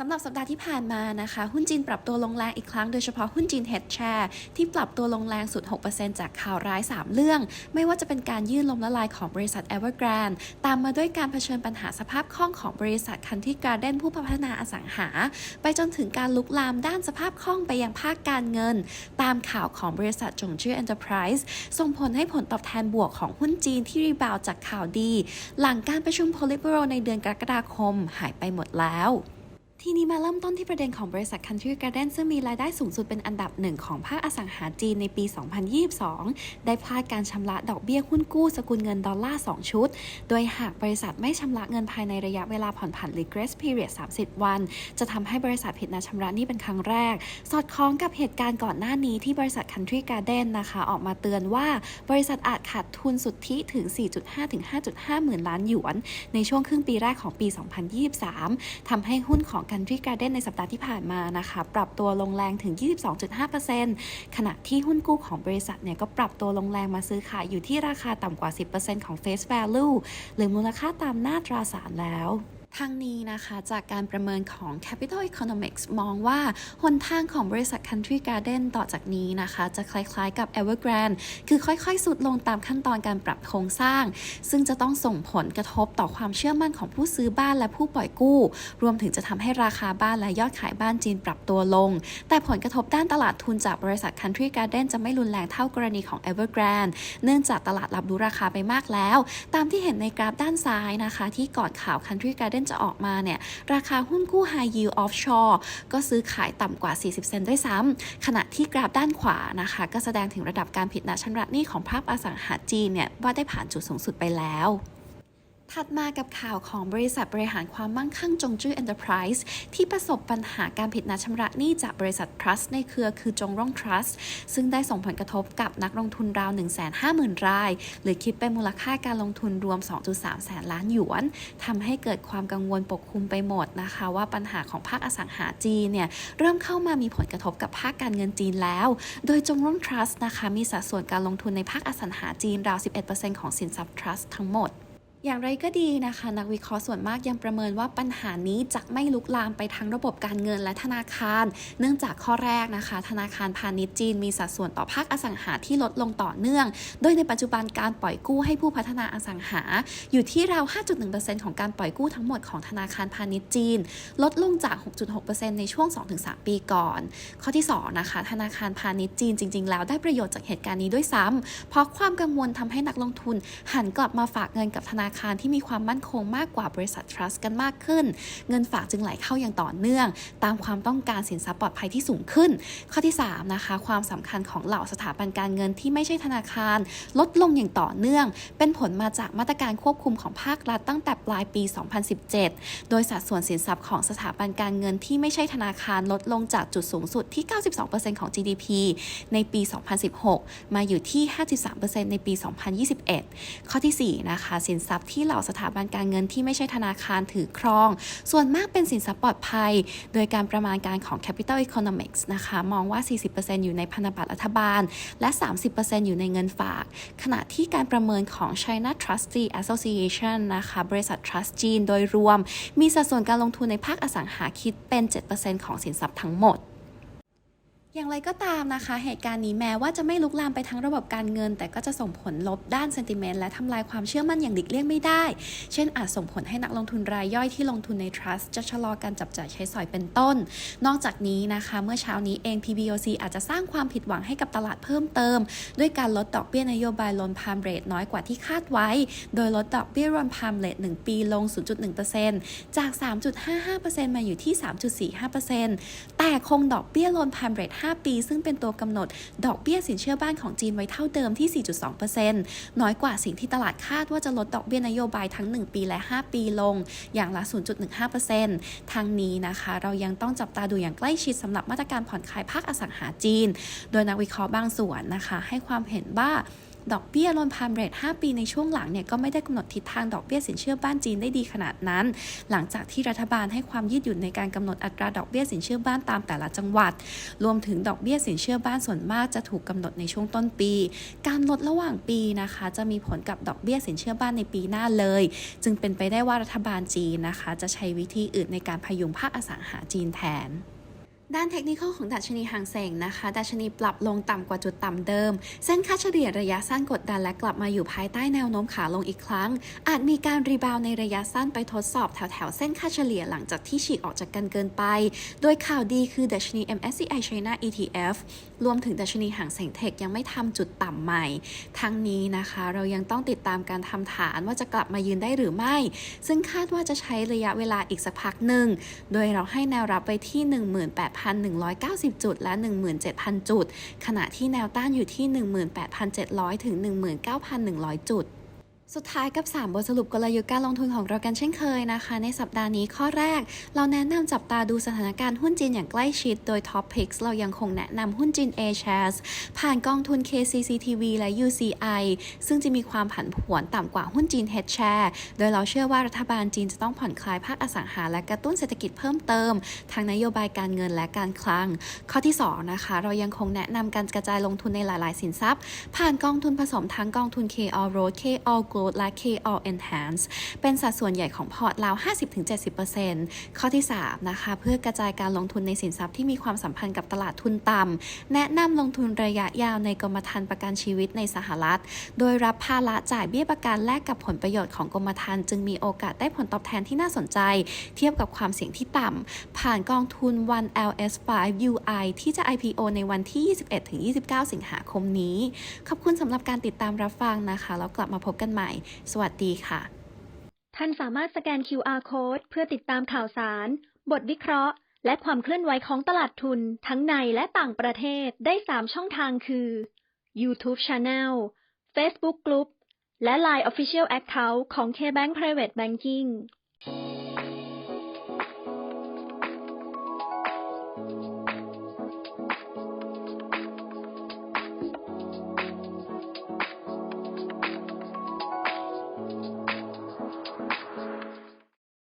สำหรับสัปดาห์ที่ผ่านมานะคะ หุ้นจีนปรับตัวลงแรงอีกครั้งโดยเฉพาะหุ้นจีน Head Share ที่ปรับตัวลงแรงสุด 6%จากข่าวร้าย 3 เรื่อง ไม่ว่าจะเป็นการยื่นลมละลายของบริษัท Evergrande ตามมาด้วยการเผชิญปัญหาสภาพคล่องของบริษัท Country Garden ผู้พัฒนาอสังหา ไปจนถึงการลุกลามด้านสภาพคล่องไปยังภาคการเงิน ตามข่าวของบริษัทจงชื่อ Enterprise ส่งผลให้ผลตอบแทนบวกของหุ้นจีนที่รีบาวจากข่าวดี หลังการประชุม Politburo ในเดือนกรกฎาคมหายไปหมดแล้ว ทีนี้มาเริ่มต้นที่ประเด็นของบริษัท Country Garden ซึ่งมีรายได้สูงสุดเป็นอันดับหนึ่งของภาคอสังหาจีนในปี 2022 ได้พลาดการชำระดอกเบี้ยหุ้นกู้สกุลเงินดอลลาร์ 2 ชุด โดยหากบริษัทไม่ชำระเงินภายในระยะเวลาผ่อนผันหรือ grace period 30 วัน จะทำให้บริษัทผิดนัดชำระนี้เป็นครั้งแรก สอดคล้องกับเหตุการณ์ก่อนหน้านี้ที่บริษัท Country Garden นะคะออกมาเตือนว่าบริษัทอาจขาดทุนสุทธิถึง 4.5ถึง5.5 หมื่นล้านหยวน ในช่วงครึ่งปีแรกของปี 2023ทำให้หุ้นของ Country Garden ในสัปดาห์ที่ผ่านมานะคะปรับตัวลงแรงถึง 22.5%ขณะที่หุ้นกู้ของบริษัทเนี่ยก็ปรับตัวลงแรงมาซื้อขายอยู่ที่ราคาต่ำกว่า 10%ของ Face Value หรือมูลค่าตามหน้าตราสารแล้ว ทั้งนี้นะคะจากการประเมินของ Capital Economics มองว่าหนทางของบริษัท Country Garden ต่อจากนี้นะคะ จะคล้ายๆกับ Evergrande คือค่อยๆ สุดลงตามขั้นตอนการปรับโครงสร้าง ซึ่งจะต้องส่งผลกระทบต่อความเชื่อมั่นของผู้ซื้อบ้านและผู้ปล่อยกู้ รวมถึงจะทำให้ราคาบ้านและยอดขายบ้านจีนปรับตัวลง แต่ผลกระทบด้านตลาดทุนจากบริษัท Country Garden จะไม่รุนแรงเท่ากรณีของ Evergrande เนื่องจากตลาดรับรู้ราคาไปมากแล้ว ตามที่เห็นในกราฟด้านซ้ายนะคะ ที่ก่อนข่าว Country Garden จะออกมาเนี่ยราคาหุ้นกู้ High Yield Offshore ก็ซื้อขายต่ำกว่า 40 เซนด้วยซ้ำขณะที่กราฟด้านขวานะคะก็แสดงถึงระดับการผิดนัดชำระหนี้ของภาพอสังหาจีนเนี่ยว่าได้ผ่านจุดสูงสุดไปแล้ว ถัดมากับข่าวของบริษัทบริหารความมั่งคั่งจงจื้อ Enterprise ที่ประสบปัญหาการผิดนัดชำระหนี้จากบริษัท Trust ในเครือคือจงร่อง Trust ซึ่งได้ส่งผลกระทบกับนักลงทุนราว 150,000 ราย หรือคิดเป็นมูลค่าการลงทุนรวม 2.3 แสนล้านหยวนทำให้เกิดความกังวลปกคลุมไปหมดนะคะ ว่าปัญหาของภาคอสังหาจีนเนี่ยเริ่มเข้ามามีผลกระทบกับภาคการเงินจีนแล้ว โดยจงร่อง Trust นะคะมีสัดส่วนการลงทุนในภาคอสังหาจีนราว 11%ของสินทรัพย์ Trust ทั้งหมด อย่างไรก็ดีนะคะ นักวิเคราะห์ส่วนมากยังประเมินว่าปัญหานี้จะไม่ลุกลามไปทั้งระบบการเงินและธนาคาร เนื่องจากข้อแรกนะคะ ธนาคารพาณิชย์จีนมีสัดส่วนต่อภาคอสังหาที่ลดลงต่อเนื่อง โดยในปัจจุบันการปล่อยกู้ให้ผู้พัฒนาอสังหา อยู่ที่ราว 5.1%ของการปล่อยกู้ทั้งหมดของธนาคารพาณิชย์จีน ลดลงจาก 6.6%ในช่วง 2-3 ปีก่อน ข้อที่2นะคะธนาคารพาณิชย์จีนจริง ๆ แล้วได้ประโยชน์จากเหตุการณ์นี้ด้วยซ้ำเพราะความกังวลทำให้นักลงทุนหันกลับมาฝากเงินกับธนาคารที่มีความมั่นคงมากกว่าบริษัท trust กันมากขึ้น เงินฝากจึงไหลเข้าอย่างต่อเนื่อง ตามความต้องการสินทรัพย์ปลอดภัยที่สูงขึ้น ข้อที่3นะคะความสำคัญของเหล่าสถาบันการเงินที่ไม่ใช่ธนาคาร ลดลงอย่างต่อเนื่อง เป็นผลมาจากมาตรการควบคุมของภาครัฐตั้งแต่ปลายปี 2017 โดยสัดส่วนสินทรัพย์ของสถาบันการเงินที่ไม่ใช่ธนาคารลดลงจากจุดสูงสุดที่ 92%ของ GDP ในปี 2016 มาอยู่ที่ 53%ในปี 2021 ข้อที่ 4 นะคะ สินทรัพย์ที่เหล่าสถาบันการเงินที่ไม่ใช่ธนาคารถือครอง ส่วนมากเป็นสินทรัพย์ปลอดภัย โดยการประมาณการของ Capital Economics นะคะ มองว่า 40%อยู่ในพันธบัตรรัฐบาล และ 30%อยู่ในเงินฝาก ขณะที่การประเมินของ China Trustee Association นะคะ บริษัท Trust จีนโดยรวม มีสัดส่วนการลงทุนในภาคอสังหาคิดเป็น 7%ของสินทรัพย์ทั้งหมด อย่างไรก็ตามนะคะ เหตุการณ์นี้แม้ว่าจะไม่ลุกลามไปทั้งระบบการเงิน แต่ก็จะส่งผลลบด้านเซนติเมนต์และทำลายความเชื่อมั่นอย่างหลีกเลี่ยงไม่ได้ เช่นอาจส่งผลให้นักลงทุนรายย่อยที่ลงทุนใน trust จะชะลอการจับจ่ายใช้สอยเป็นต้น นอกจากนี้นะคะ เมื่อเช้านี้เอง PBOC อาจจะสร้างความผิดหวังให้กับตลาดเพิ่มเติม ด้วยการลดดอกเบี้ยนโยบายลนพามเรทน้อยกว่าที่คาดไว้ โดยลดดอกเบี้ยรอนพามเรท1 ปีลง 0.1%จาก 3.55%มาอยู่ที่ 3.45%แต่คงดอกเบี้ยลนพามเรท5 ปี ซึ่งเป็นตัวกำหนด ดอกเบี้ยสินเชื่อบ้านของจีนไว้เท่าเดิมที่ 4.2%น้อยกว่าสิ่งที่ตลาดคาดว่าจะลดดอกเบี้ยนโยบายทั้ง 1 ปีและ 5 ปีลง อย่างละ 0.15%ทางนี้นะคะ เรายังต้องจับตาดูอย่างใกล้ชิดสำหรับมาตรการผ่อนคลายภาคอสังหาจีน โดยนักวิเคราะห์บางส่วนนะคะ ให้ความเห็นว่า ดอกเบี้ยลนพามเรท5 ปีในช่วงหลังเนี่ยก็ไม่ได้กำหนดทิศทางดอกเบี้ยสินเชื่อบ้านจีนได้ดีขนาดนั้น หลังจากที่รัฐบาลให้ความยืดหยุ่นในการกำหนดอัตราดอกเบี้ยสินเชื่อบ้านตามแต่ละจังหวัด รวมถึงดอกเบี้ยสินเชื่อบ้านส่วนมากจะถูกกำหนดในช่วงต้นปี การลดระหว่างปีนะคะ จะมีผลกับดอกเบี้ยสินเชื่อบ้านในปีหน้าเลย จึงเป็นไปได้ว่ารัฐบาลจีนนะคะ จะใช้วิธีอื่นในการพยุงภาคอสังหาจีนแทน ด้านเทคนิคของดัชนีหางเสงนะคะ ดัชนีปรับลงต่ำกว่าจุดต่ำเดิม เส้นค่าเฉลี่ยระยะสั้นกดดันและกลับมาอยู่ภายใต้แนวโน้มขาลงอีกครั้ง อาจมีการรีบาวในระยะสั้นไปทดสอบแถวแถวเส้นค่าเฉลี่ยหลังจากที่ฉีกออกจากกันเกินไป โดยข่าวดีคือดัชนี MSCI China ETF รวมถึงดัชนีหางเสงเทคยังไม่ทำจุดต่ำใหม่ ทั้งนี้นะคะ เรายังต้องติดตามการทำฐานว่าจะกลับมายืนได้หรือไม่ ซึ่งคาดว่าจะใช้ระยะเวลาอีกสักพักหนึ่ง โดยเราให้แนวรับไปที่ 18,190 จุดและ 17,000 จุด ขณะที่แนวต้านอยู่ที่ 18,700 ถึง 19,100 จุด สุดท้ายกับ 3 บทสรุปกลยุทธ์การลงทุนของเรากันเช่นเคยนะคะ ในสัปดาห์นี้ข้อแรก เราแนะนำจับตาดูสถานการณ์หุ้นจีนอย่างใกล้ชิด โดย Top Picks เรายังคงแนะนำหุ้นจีน A shares ผ่านกองทุน KCCTV และ UCI ซึ่งจะมีความผันผวนต่ำกว่าหุ้นจีน h e d Share โดยเราเชื่อว่ารัฐบาลจีนจะต้องผ่อนคลายภาคอสังหาและกระตุ้นเศรษฐกิจเพิ่มเติม ทางนโยบายการเงินและการคลัง ข้อที่2นะคะเรายังคงแนะนำการกระจายลงทุนในหลาย ๆ สินทรัพย์ ผ่านกองทุนผสมทั้งกองทุน K All Road KO Growth และ KL Enhance เป็นสัดส่วนใหญ่ของพอร์ตราว 50-70%ข้อที่ 3 นะคะ เพื่อกระจายการลงทุนในสินทรัพย์ที่มีความสัมพันธ์กับตลาดทุนต่ำ แนะนำลงทุนระยะยาวในกรมธรรม์ประกันชีวิตในสหรัฐ โดยรับภาระจ่ายเบี้ยประกันแลกกับผลประโยชน์ของกรมธรรม์จึงมีโอกาสได้ผลตอบแทนที่น่าสนใจ เทียบกับความเสี่ยงที่ต่ำ ผ่านกองทุน One LS5 UI ที่จะ IPO ในวันที่ 21-29 สิงหาคมนี้ ขอบคุณสำหรับการติดตามรับฟังนะคะ แล้วกลับมาพบกันใหม่ม่ สวัสดีค่ะ ท่านสามารถสแกน QR Code เพื่อติดตามข่าวสาร บทวิเคราะห์ และความเคลื่อนไหวของตลาดทุนทั้งในและต่างประเทศได้ 3 ช่องทางคือ YouTube Channel Facebook Group และ Line Official Account ของ KBank Private Banking